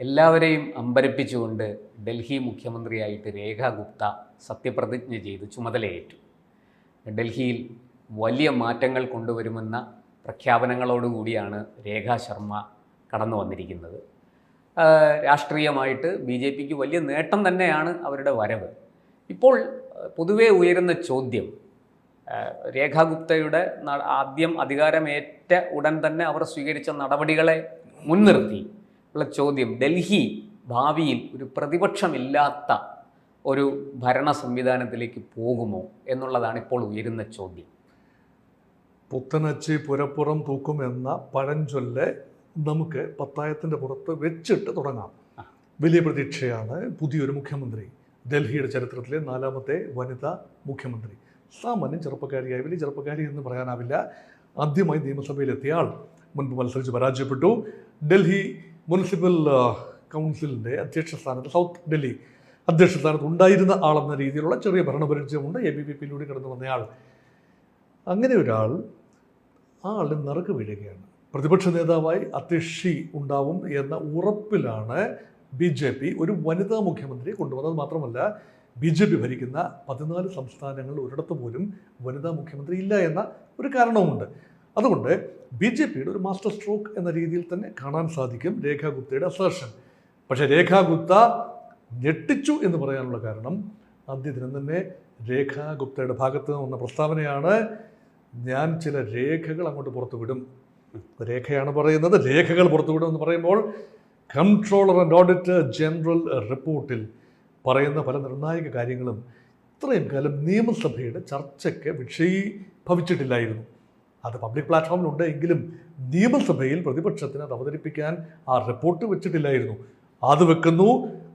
എല്ലാവരെയും അമ്പരപ്പിച്ചുകൊണ്ട് ഡൽഹി മുഖ്യമന്ത്രിയായിട്ട് രേഖ ഗുപ്ത സത്യപ്രതിജ്ഞ ചെയ്ത് ചുമതലയേറ്റു. ഡൽഹിയിൽ വലിയ മാറ്റങ്ങൾ കൊണ്ടുവരുമെന്ന പ്രഖ്യാപനങ്ങളോടുകൂടിയാണ് രേഖ ശർമ്മ കടന്നു വന്നിരിക്കുന്നത്. രാഷ്ട്രീയമായിട്ട് ബി ജെ പിക്ക് വലിയ നേട്ടം തന്നെയാണ് അവരുടെ വരവ്. ഇപ്പോൾ പൊതുവേ ഉയരുന്ന ചോദ്യം രേഖ ഗുപ്തയുടെ ആദ്യം അധികാരമേറ്റ ഉടൻ തന്നെ അവർ സ്വീകരിച്ച നടപടികളെ മുൻനിർത്തി. ഉള്ള ചോദ്യം. ഡൽഹി ഭാവിയിൽ ഒരു പ്രതിപക്ഷമില്ലാത്ത ഒരു ഭരണ സംവിധാനത്തിലേക്ക് പോകുമോ എന്നുള്ളതാണ് ഇപ്പോൾ ഉയരുന്ന ചോദ്യം. പുത്തനച്ചി പുരപ്പുറം തൂക്കും എന്ന പഴഞ്ചൊല്ല് നമുക്ക് പത്തായത്തിന്റെ പുറത്ത് വെച്ചിട്ട് തുടങ്ങാം. വലിയ പ്രതീക്ഷയാണ് പുതിയൊരു മുഖ്യമന്ത്രി. ഡൽഹിയുടെ ചരിത്രത്തിലെ നാലാമത്തെ വനിതാ മുഖ്യമന്ത്രി. സാമാന്യം ചെറുപ്പക്കാരിയായി വലിയ ചെറുപ്പക്കാരി എന്ന് പറയാനാവില്ല. ആദ്യമായി നിയമസഭയിലെത്തിയ ആൾ മുൻപ് മത്സരിച്ച് പരാജയപ്പെട്ടു. ഡൽഹി മുനിസിപ്പൽ കൗൺസിലിന്റെ അധ്യക്ഷ സ്ഥാനത്ത് സൗത്ത് ഡൽഹി അധ്യക്ഷ സ്ഥാനത്ത് ഉണ്ടായിരുന്ന ആളെന്ന രീതിയിലുള്ള ചെറിയ ഭരണപരിചയമുണ്ട് എ ബി പി പിയിലൂടെ കടന്നു വന്നയാൾ അങ്ങനെ ഒരാൾ ആ ആളുടെ നിറക്ക് വീഴുകയാണ്. പ്രതിപക്ഷ നേതാവായി അധ്യക്ഷി ഉണ്ടാവും എന്ന ഉറപ്പിലാണ് ബി ജെ പി ഒരു വനിതാ മുഖ്യമന്ത്രിയെ കൊണ്ടുവന്നത്. മാത്രമല്ല ബി ജെ പി ഭരിക്കുന്ന പതിനാല് സംസ്ഥാനങ്ങളിൽ ഒരിടത്ത് പോലും വനിതാ മുഖ്യമന്ത്രി ഇല്ല എന്ന ഒരു കാരണവുമുണ്ട്. അതുകൊണ്ട് ബി ജെ പിയുടെ ഒരു മാസ്റ്റർ സ്ട്രോക്ക് എന്ന രീതിയിൽ തന്നെ കാണാൻ സാധിക്കും രേഖാ ഗുപ്തയുടെ അസേർഷൻ പക്ഷേ രേഖാ ഗുപ്ത ഞെട്ടിച്ചു എന്ന് പറയാനുള്ള കാരണം ആദ്യ ദിനം തന്നെ രേഖാ ഗുപ്തയുടെ ഭാഗത്ത് നിന്ന് വന്ന പ്രസ്താവനയാണ് ഞാൻ ചില രേഖകൾ അങ്ങോട്ട് പുറത്തു വിടും. രേഖയാണ് പറയുന്നത് രേഖകൾ പുറത്തു വിടും എന്ന് പറയുമ്പോൾ കൺട്രോളർ ആൻഡ് ഓഡിറ്റർ ജനറൽ റിപ്പോർട്ടിൽ പറയുന്ന പല നിർണായക കാര്യങ്ങളും ഇത്രയും കാലം നിയമസഭയുടെ ചർച്ചയ്ക്ക് വിഷയീഭവിച്ചിട്ടില്ലായിരുന്നു അത് പബ്ലിക് പ്ലാറ്റ്ഫോമിലുണ്ട് എങ്കിലും നിയമസഭയിൽ പ്രതിപക്ഷത്തിന് അത് അവതരിപ്പിക്കാൻ ആ റിപ്പോർട്ട് വെച്ചിട്ടില്ലായിരുന്നു. അത് വെക്കുന്നു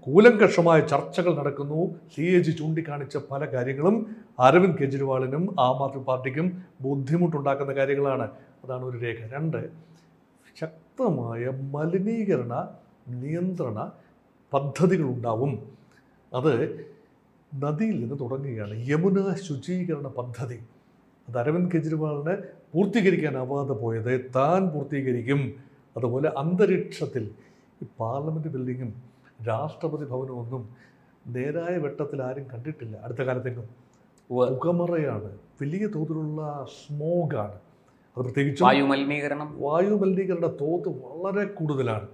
കൂലങ്കഷമായ ചർച്ചകൾ നടക്കുന്നു സി എ ജി ചൂണ്ടിക്കാണിച്ച പല കാര്യങ്ങളും അരവിന്ദ് കെജ്രിവാളിനും ആം ആദ്മി പാർട്ടിക്കും ബുദ്ധിമുട്ടുണ്ടാക്കുന്ന കാര്യങ്ങളാണ്. അതാണ് ഒരു രേഖ. രണ്ട് ശക്തമായ മലിനീകരണ നിയന്ത്രണ പദ്ധതികളുണ്ടാവും. അത് നദിയിൽ നിന്ന് തുടങ്ങുകയാണ്. യമുന ശുചീകരണ പദ്ധതി. അത് അരവിന്ദ് കെജ്രിവാളിന് പൂർത്തീകരിക്കാനാവാതെ പോയത് താൻ പൂർത്തീകരിക്കും. അതുപോലെ അന്തരീക്ഷത്തിൽ ഈ പാർലമെന്റ് ബിൽഡിങ്ങും രാഷ്ട്രപതി ഭവനും ഒന്നും നേരായ വെട്ടത്തിൽ ആരും കണ്ടിട്ടില്ല. അടുത്ത കാലത്തേക്കും ഉവ്വ്. പുകമറയാണ് വലിയ തോതിലുള്ള സ്മോഗാണ്. അത് പ്രത്യേകിച്ച് വായു മലിനീകരണം. വായു മലിനീകരണ തോത് വളരെ കൂടുതലാണ്.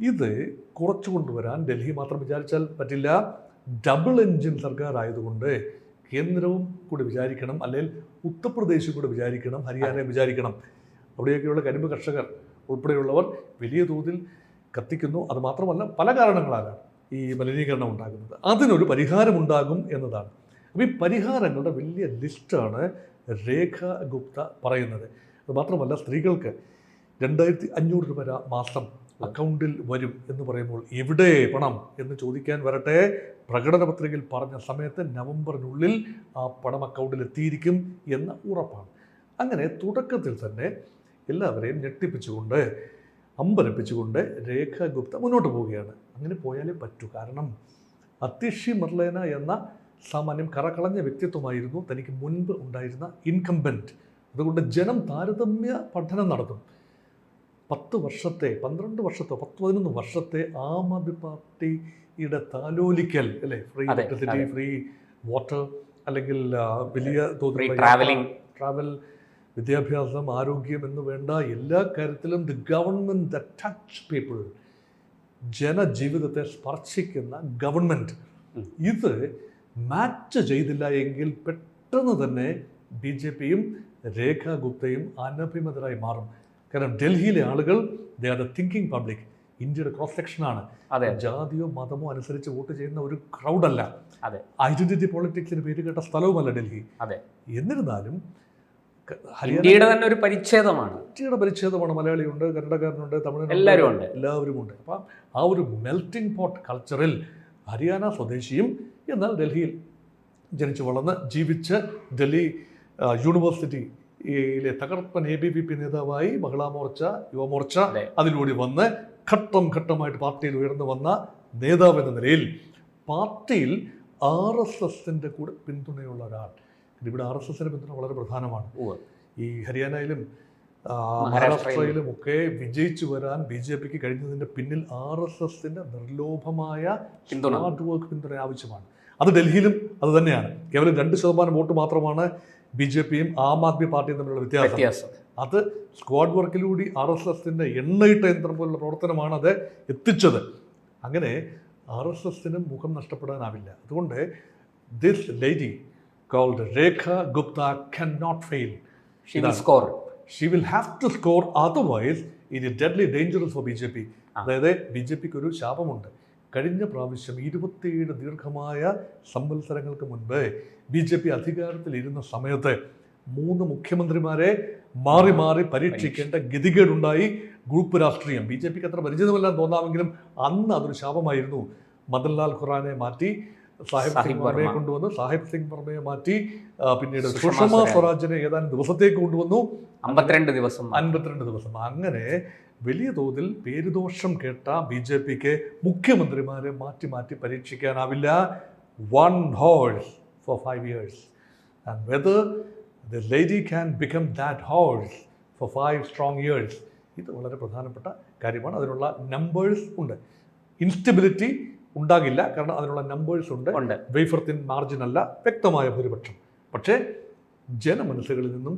ഇത് കുറച്ചു കൊണ്ടുവരാൻ ഡൽഹി മാത്രം വിചാരിച്ചാൽ പറ്റില്ല. ഡബിൾ എൻജിൻ സർക്കാർ ആയതുകൊണ്ട് കേന്ദ്രവും കൂടി വിചാരിക്കണം അല്ലെങ്കിൽ ഉത്തർപ്രദേശും കൂടി വിചാരിക്കണം ഹരിയാന വിചാരിക്കണം. അവിടെയൊക്കെയുള്ള കരിമ്പ് കർഷകർ ഉൾപ്പെടെയുള്ളവർ വലിയ തോതിൽ കത്തിക്കുന്നു. അത് മാത്രമല്ല പല കാരണങ്ങളാലാണ് ഈ മലിനീകരണം ഉണ്ടാകുന്നത്. അതിനൊരു പരിഹാരമുണ്ടാകും എന്നതാണ്. അപ്പോൾ ഈ പരിഹാരങ്ങളുടെ വലിയ ലിസ്റ്റാണ് രേഖ ഗുപ്ത പറയുന്നത്. അത് മാത്രമല്ല സ്ത്രീകൾക്ക് രണ്ടായിരത്തി അഞ്ഞൂറ് രൂപ മാസം അക്കൗണ്ടിൽ വരും എന്ന് പറയുമ്പോൾ എവിടെ പണം എന്ന് ചോദിക്കാൻ വരട്ടെ? പ്രകടന പത്രികയിൽ പറഞ്ഞ സമയത്ത് നവംബറിനുള്ളിൽ ആ പണം അക്കൗണ്ടിൽ എത്തിയിരിക്കും എന്ന ഉറപ്പാണ്. അങ്ങനെ തുടക്കത്തിൽ തന്നെ എല്ലാവരെയും ഞെട്ടിപ്പിച്ചുകൊണ്ട് അമ്പരപ്പിച്ചുകൊണ്ട് രേഖ ഗുപ്ത മുന്നോട്ട് പോവുകയാണ്. അങ്ങനെ പോയാലേ പറ്റൂ. കാരണം അതിഷി മർലേന എന്ന സാമാന്യം കറകളഞ്ഞ വ്യക്തിത്വമായിരുന്നു തനിക്ക് മുൻപ് ഉണ്ടായിരുന്ന ഇൻകംബന്റ് അതുകൊണ്ട് ജനം താരതമ്യ പഠനം നടത്തും. പത്ത് വർഷത്തെ പന്ത്രണ്ട് വർഷത്തെ പത്ത് പതിനൊന്ന് വർഷത്തെ ആം ആദ്മി പാർട്ടിയുടെ താലോലിക്കൽ അല്ലേ? ഫ്രീ ഇലക്ട്രിസിറ്റി ഫ്രീ വാട്ടർ അല്ലെങ്കിൽ വലിയ തോതിൽ തോതിലുള്ള ട്രാവൽ വിദ്യാഭ്യാസം ആരോഗ്യം എന്ന് വേണ്ട എല്ലാ കാര്യത്തിലും the government the touch people ജനജീവിതത്തെ സ്പർശിക്കുന്ന ഗവൺമെന്റ് ഇത് മാച്ച് ചെയ്തില്ല എങ്കിൽ പെട്ടെന്ന് തന്നെ ബി ജെ പിയും രേഖാ ഗുപ്തയും അനഭിമതരായി മാറും. കാരണം ഡൽഹിയിലെ ആളുകൾ they are the thinking public ഇന്ത്യയുടെ ക്രോസ് സെക്ഷനാണ് അതെ. ജാതിയോ മതമോ അനുസരിച്ച് വോട്ട് ചെയ്യുന്ന ഒരു ക്രൗഡല്ല അതെ. ഐഡന്റിറ്റി പോളിറ്റിക്സിന് പേര് കേട്ട സ്ഥലവുമല്ല ഡൽഹി. അതെ. എന്നിരുന്നാലും ഇന്ത്യയുടെ തന്നെ ഒരു പരിച്ഛേദമാണ്. ഇന്ത്യയുടെ പരിച്ഛേദമാണ്. മലയാളിയുണ്ട് കന്നഡക്കാരനുണ്ട് തമിഴനുണ്ട് എല്ലാവരും ഉണ്ട്. എല്ലാവരും ഉണ്ട് അപ്പം ആ ഒരു മെൽറ്റിംഗ് പോട്ട് കൾച്ചറിൽ ഹരിയാന സ്വദേശിയും എന്നാൽ ഡൽഹിയിൽ ജനിച്ചു വളർന്ന് ജീവിച്ച് ഡൽഹി ആ, യൂണിവേഴ്സിറ്റിയിലെ തകർപ്പൻ എ ബി വി പി നേതാവായി മഹിളാ മോർച്ച യുവമോർച്ച അതിലൂടെ വന്ന് ഘട്ടം ഘട്ടമായിട്ട് പാർട്ടിയിൽ ഉയർന്നു വന്ന നേതാവ് എന്ന നിലയിൽ പാർട്ടിയിൽ ആർ എസ് എസിന്റെ കൂടെ പിന്തുണയുള്ള ഒരാൾ. ഇവിടെ ആർ എസ് എസിന്റെ പിന്തുണ വളരെ പ്രധാനമാണ്. ഈ ഹരിയാനയിലും മഹാരാഷ്ട്രയിലും. ഒക്കെ വിജയിച്ചു വരാൻ ബി ജെ പിക്ക് കഴിഞ്ഞതിന്റെ പിന്നിൽ ആർ എസ് എസിന്റെ നിർലോഭമായ. ഹാർഡ് വർക്ക് പിന്തുണ ആവശ്യമാണ്. അത് ഡൽഹിയിലും അത് തന്നെയാണ്. കേവലം രണ്ട് ശതമാനം വോട്ട് മാത്രമാണ് ബി ജെ പിയും ആം ആദ്മി പാർട്ടിയും തമ്മിലുള്ള വ്യത്യാസം. അത് സ്ക്വാഡ് വർക്കിലൂടെ ആർ എസ് എസിന്റെ എണ്ണയിട്ട യന്ത്രം പോലുള്ള പ്രവർത്തനമാണ് അത് എത്തിച്ചത്. അങ്ങനെ ആർ എസ് എസിനും മുഖം നഷ്ടപ്പെടാനാവില്ല. അതുകൊണ്ട് this lady called Rekha Gupta can not fail she will score she will have to score otherwise ഇത് deadly dangerous for B J P അതായത് ബി ജെ പിക്ക് ഒരു ശാപമുണ്ട്. കഴിഞ്ഞ പ്രാവശ്യം ഇരുപത്തിയേഴ് ദീർഘമായ സംവത്സരങ്ങൾക്ക് മുൻപ് ബി ജെ പി അധികാരത്തിലിരുന്ന സമയത്ത് മൂന്ന് മുഖ്യമന്ത്രിമാരെ മാറി മാറി പരീക്ഷിക്കേണ്ട ഗതികേടുണ്ടായി. ഗ്രൂപ്പ് രാഷ്ട്രീയം. ബി ജെ പിക്ക് അത്ര പരിചിതമല്ലാന്ന് തോന്നാമെങ്കിലും അന്ന് അതൊരു ശാപമായിരുന്നു. മദൻലാൽ ഖുറാനെ മാറ്റി. സാഹിബ് സിംഗ് വർമ്മയെ വർമ്മ. കൊണ്ടുവന്നു സാഹിബ് സിംഗ് വർമ്മയെ മാറ്റി പിന്നീട് സുഷമ സുഷമ സ്വരാജ്. സ്വരാജിനെ ഏതാനും ദിവസത്തേക്ക് കൊണ്ടുവന്നു. അമ്പത്തിരണ്ട് ദിവസം അൻപത്തിരണ്ട് ദിവസം. അങ്ങനെ വലിയ തോതിൽ പേരുദോഷം കേട്ട ബി ജെ പിക്ക് മുഖ്യമന്ത്രിമാരെ മാറ്റി മാറ്റി പരീക്ഷിക്കാനാവില്ല. One horse for five years and whether the lady can become that horse for five strong years ഇത് വളരെ പ്രധാനപ്പെട്ട കാര്യമാണ്. അതിനുള്ള നമ്പേഴ്സ് ഉണ്ട്. ഇൻസ്റ്റബിലിറ്റി ഉണ്ടാകില്ല. കാരണം അതിനുള്ള നമ്പേഴ്സ് ഉണ്ട്. ഉണ്ട്. വേഫർ തിൻ മാർജിൻ അല്ല വ്യക്തമായ ഭൂരിപക്ഷം. പക്ഷേ ജനമനസ്സുകളിൽ നിന്നും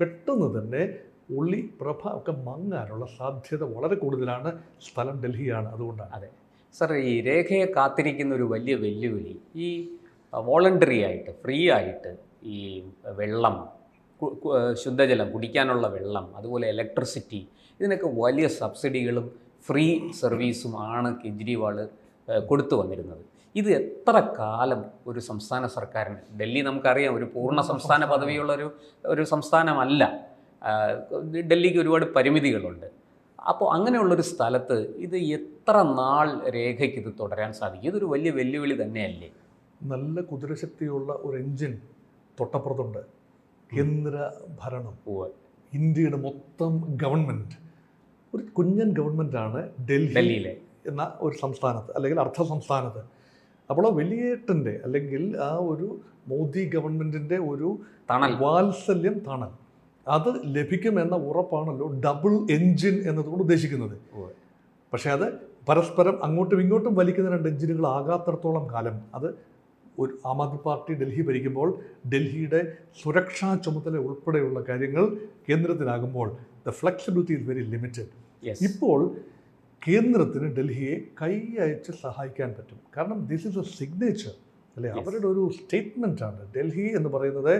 പെട്ടെന്ന് തന്നെ ഉള്ളി പ്രഭ ഒക്കെ മങ്ങാനുള്ള സാധ്യത വളരെ കൂടുതലാണ്. സ്ഥലം ഡൽഹിയാണ് അതുകൊണ്ടാണ്. അതെ. സർ ഈ രേഖയെ കാത്തിരിക്കുന്ന ഒരു വലിയ വെല്ലുവിളി ഈ വോളണ്ടറി ആയിട്ട് ഫ്രീ ആയിട്ട് ഈ വെള്ളം ശുദ്ധജലം കുടിക്കാനുള്ള വെള്ളം അതുപോലെ ഇലക്ട്രിസിറ്റി ഇതിനൊക്കെ വലിയ സബ്സിഡികളും ഫ്രീ സർവീസുമാണ് കെജ്രിവാൾ കൊടുത്തു വന്നിരുന്നത്. ഇത് എത്ര കാലം ഒരു സംസ്ഥാന സർക്കാരിന് ഡൽഹി നമുക്കറിയാം ഒരു പൂർണ സംസ്ഥാന പദവിയുള്ള ഒരു ഒരു സംസ്ഥാനമല്ല ഡൽഹിക്ക് ഒരുപാട് പരിമിതികളുണ്ട്. അപ്പോൾ അങ്ങനെയുള്ളൊരു സ്ഥലത്ത് ഇത് എത്ര നാൾ രേഖയ്ക്ക് ഇത് തുടരാൻ സാധിക്കും? ഇതൊരു വലിയ വെല്ലുവിളി തന്നെയല്ലേ? നല്ല കുതിരശക്തിയുള്ള ഒരു എഞ്ചിൻ തൊട്ടപ്പുറത്തുണ്ട്. കേന്ദ്ര ഭരണം. ഇന്ത്യയുടെ മൊത്തം ഗവൺമെന്റ്. ഒരു കുഞ്ഞൻ ഗവൺമെന്റാണ് ഡൽഹി. ഡൽഹിയിലെ. എന്ന ഒരു സംസ്ഥാനത്ത് അല്ലെങ്കിൽ അർദ്ധ സംസ്ഥാനത്ത്. അപ്പോൾ ആ വലിയേട്ടന്റെ അല്ലെങ്കിൽ ആ ഒരു മോദി ഗവൺമെന്റിന്റെ ഒരു തണൽ. വാത്സല്യം തണൽ. അത് ലഭിക്കുമെന്ന ഉറപ്പാണല്ലോ ഡബിൾ എൻജിൻ എന്നതുകൊണ്ട് ഉദ്ദേശിക്കുന്നത്. പക്ഷേ അത് പരസ്പരം അങ്ങോട്ടും ഇങ്ങോട്ടും വലിക്കുന്ന രണ്ട് എഞ്ചിനുകൾ ആകാത്തടത്തോളം കാലം. അത് ഒരു ആം ആദ്മി പാർട്ടി ഡൽഹി ഭരിക്കുമ്പോൾ ഡൽഹിയുടെ സുരക്ഷാ ചുമതല ഉൾപ്പെടെയുള്ള കാര്യങ്ങൾ കേന്ദ്രത്തിലാകുമ്പോൾ the flexibility is very limited. ഇപ്പോൾ കേന്ദ്രത്തിന് ഡൽഹിയെ കൈ അയച്ച് സഹായിക്കാൻ പറ്റും. കാരണം ദിസ് ഇസ് എ സിഗ്നേച്ചർ അല്ലെ. അവരുടെ ഒരു സ്റ്റേറ്റ്മെന്റാണ് ആണ്. ഡൽഹി എന്ന് പറയുന്നത്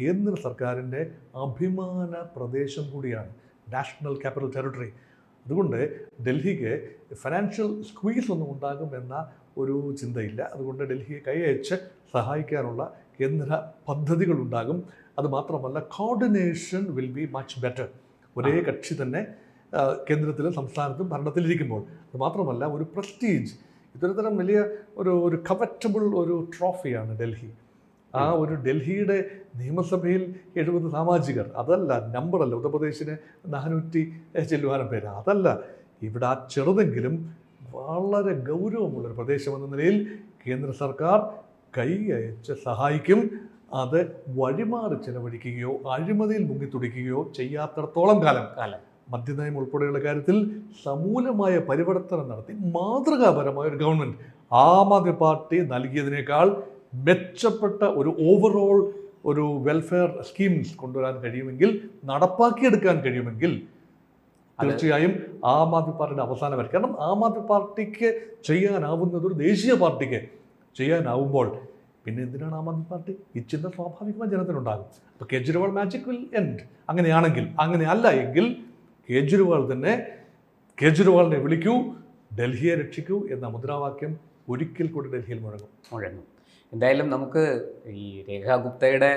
കേന്ദ്ര സർക്കാരിന്റെ അഭിമാന പ്രദേശം കൂടിയാണ്. നാഷണൽ ക്യാപിറ്റൽ ടെറിട്ടറി അതുകൊണ്ട് ഡൽഹിക്ക് ഫിനാൻഷ്യൽ സ്ക്വീസ് ഒന്നും ഉണ്ടാകും എന്ന ഒരു ചിന്തയില്ല. അതുകൊണ്ട് ഡൽഹിയെ കൈ അയച്ച് സഹായിക്കാനുള്ള കേന്ദ്ര പദ്ധതികൾ ഉണ്ടാകും. അത് മാത്രമല്ല coordination will be much better ഒരേ കക്ഷി തന്നെ കേന്ദ്രത്തിലും സംസ്ഥാനത്തും ഭരണത്തിലിരിക്കുമ്പോൾ. അത് മാത്രമല്ല ഒരു പ്രസ്റ്റീജ് ഇത്തരത്തരം വലിയ ഒരു ഒരു കവറ്റബിൾ ഒരു ട്രോഫിയാണ് ഡൽഹി. ആ ഒരു ഡൽഹിയുടെ നിയമസഭയിൽ എഴുപത് സാമാജികർ അതല്ല നമ്പറല്ല ഉത്തർപ്രദേശിന് നാനൂറ്റി ചെല്ലുവാനും പേര്. അതല്ല ഇവിടെ ആ ചെറുതെങ്കിലും വളരെ ഗൗരവമുള്ളൊരു പ്രദേശമെന്ന നിലയിൽ കേന്ദ്ര സർക്കാർ കൈ അയച്ച് സഹായിക്കും അത് വഴിമാറി ചെലവഴിക്കുകയോ അഴിമതിയിൽ മുങ്ങിത്തുടിക്കുകയോ ചെയ്യാത്തിടത്തോളം കാലം. കാലം. മദ്യനയം ഉൾപ്പെടെയുള്ള കാര്യത്തിൽ സമൂലമായ പരിവർത്തനം നടത്തി മാതൃകാപരമായ ഒരു ഗവൺമെന്റ് ആം ആദ്മി പാർട്ടി നൽകിയതിനേക്കാൾ മെച്ചപ്പെട്ട ഒരു ഓവറോൾ ഒരു വെൽഫെയർ സ്കീംസ് കൊണ്ടുവരാൻ കഴിയുമെങ്കിൽ നടപ്പാക്കിയെടുക്കാൻ കഴിയുമെങ്കിൽ തീർച്ചയായും ആം ആദ്മി പാർട്ടിയുടെ അവസാനം വരെ കാരണം ആം ആദ്മി പാർട്ടിക്ക് ചെയ്യാനാവുന്നത് ഒരു ദേശീയ പാർട്ടിക്ക് ചെയ്യാനാവുമ്പോൾ പിന്നെ എന്തിനാണ് ആം ആദ്മി പാർട്ടി? ഈ ചിന്ത സ്വാഭാവികമായി ജനത്തിനുണ്ടാകും. അപ്പോൾ കേജ്രിവാൾ മാജിക് വിൽ എൻഡ് അങ്ങനെയാണെങ്കിൽ അങ്ങനെ അല്ല എങ്കിൽ കേജ്രിവാൾ തന്നെ കേജ്രിവാളിനെ വിളിക്കൂ ഡൽഹിയെ രക്ഷിക്കൂ എന്ന മുദ്രാവാക്യം ഒരിക്കൽ കൂടി ഡൽഹിയിൽ മുഴങ്ങും. മുഴങ്ങും. എന്തായാലും നമുക്ക് ഈ രേഖാ ഗുപ്തയുടെ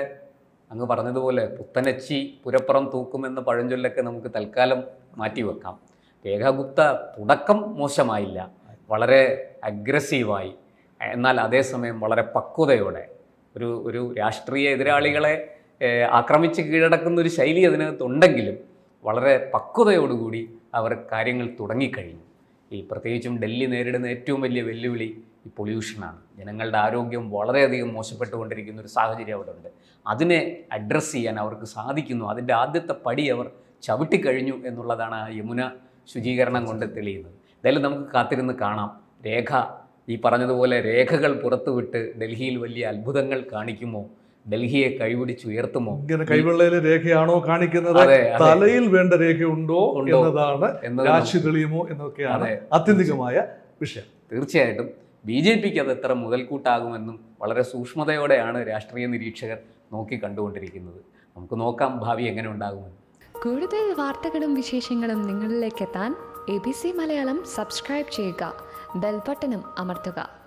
അങ്ങ് പറഞ്ഞതുപോലെ പുത്തനച്ചി പുരപ്പുറം തൂക്കുമെന്ന പഴഞ്ചൊല്ലൊക്കെ നമുക്ക് തൽക്കാലം മാറ്റിവെക്കാം രേഖാ ഗുപ്ത തുടക്കം മോശമായില്ല വളരെ അഗ്രസീവായി എന്നാൽ അതേസമയം വളരെ പക്വതയോടെ ഒരു ഒരു രാഷ്ട്രീയ എതിരാളികളെ ആക്രമിച്ച് കീഴടക്കുന്ന ഒരു ശൈലി അതിനകത്തുണ്ടെങ്കിലും വളരെ പക്വതയോടുകൂടി അവർ കാര്യങ്ങൾ തുടങ്ങിക്കഴിഞ്ഞു. ഈ പ്രത്യേകിച്ചും ഡൽഹി നേരിടുന്ന ഏറ്റവും വലിയ വെല്ലുവിളി ഈ പൊല്യൂഷനാണ്. ജനങ്ങളുടെ ആരോഗ്യം വളരെയധികം മോശപ്പെട്ടുകൊണ്ടിരിക്കുന്ന ഒരു സാഹചര്യം അവിടെ ഉണ്ട് അതിനെ അഡ്രസ്സ് ചെയ്യാൻ അവർക്ക് സാധിക്കുന്നു. അതിന്റെ ആദ്യത്തെ പടി അവർ ചവിട്ടിക്കഴിഞ്ഞു എന്നുള്ളതാണ് ആ യമുന ശുചീകരണം കൊണ്ട് തെളിയുന്നത്. എന്തായാലും നമുക്ക് കാത്തിരുന്ന് കാണാം. രേഖ ഈ പറഞ്ഞതുപോലെ രേഖകൾ പുറത്തുവിട്ട് ഡൽഹിയിൽ വലിയ അത്ഭുതങ്ങൾ കാണിക്കുമോ? ഡൽഹിയെ കൈപിടിച്ചുയർത്തുമോ ഇങ്ങനെ കൈവെള്ളയിലെ രേഖയാണോ കാണിക്കുന്നത്. തലയിൽ വേണ്ട രേഖയുണ്ടോ ഉണ്ടോ? എന്നതാണ് എന്നത് രാശി തെളിയുമോ എന്നൊക്കെയാണ്. ആത്യന്തികമായ വിഷയം. തീർച്ചയായിട്ടും ബി ജെ പിക്ക് അത് എത്ര മുതൽക്കൂട്ടാകുമെന്നും വളരെ സൂക്ഷ്മതയോടെയാണ് രാഷ്ട്രീയ നിരീക്ഷകർ നോക്കി കണ്ടുകൊണ്ടിരിക്കുന്നത്. നമുക്ക് നോക്കാം ഭാവി എങ്ങനെ ഉണ്ടാകുമെന്ന്. കൂടുതൽ വാർത്തകളും വിശേഷങ്ങളും നിങ്ങളിലേക്ക് എത്താൻ A B C Malayalam subscribe ചെയ്യുക. ബെൽബട്ടനും അമർത്തുക.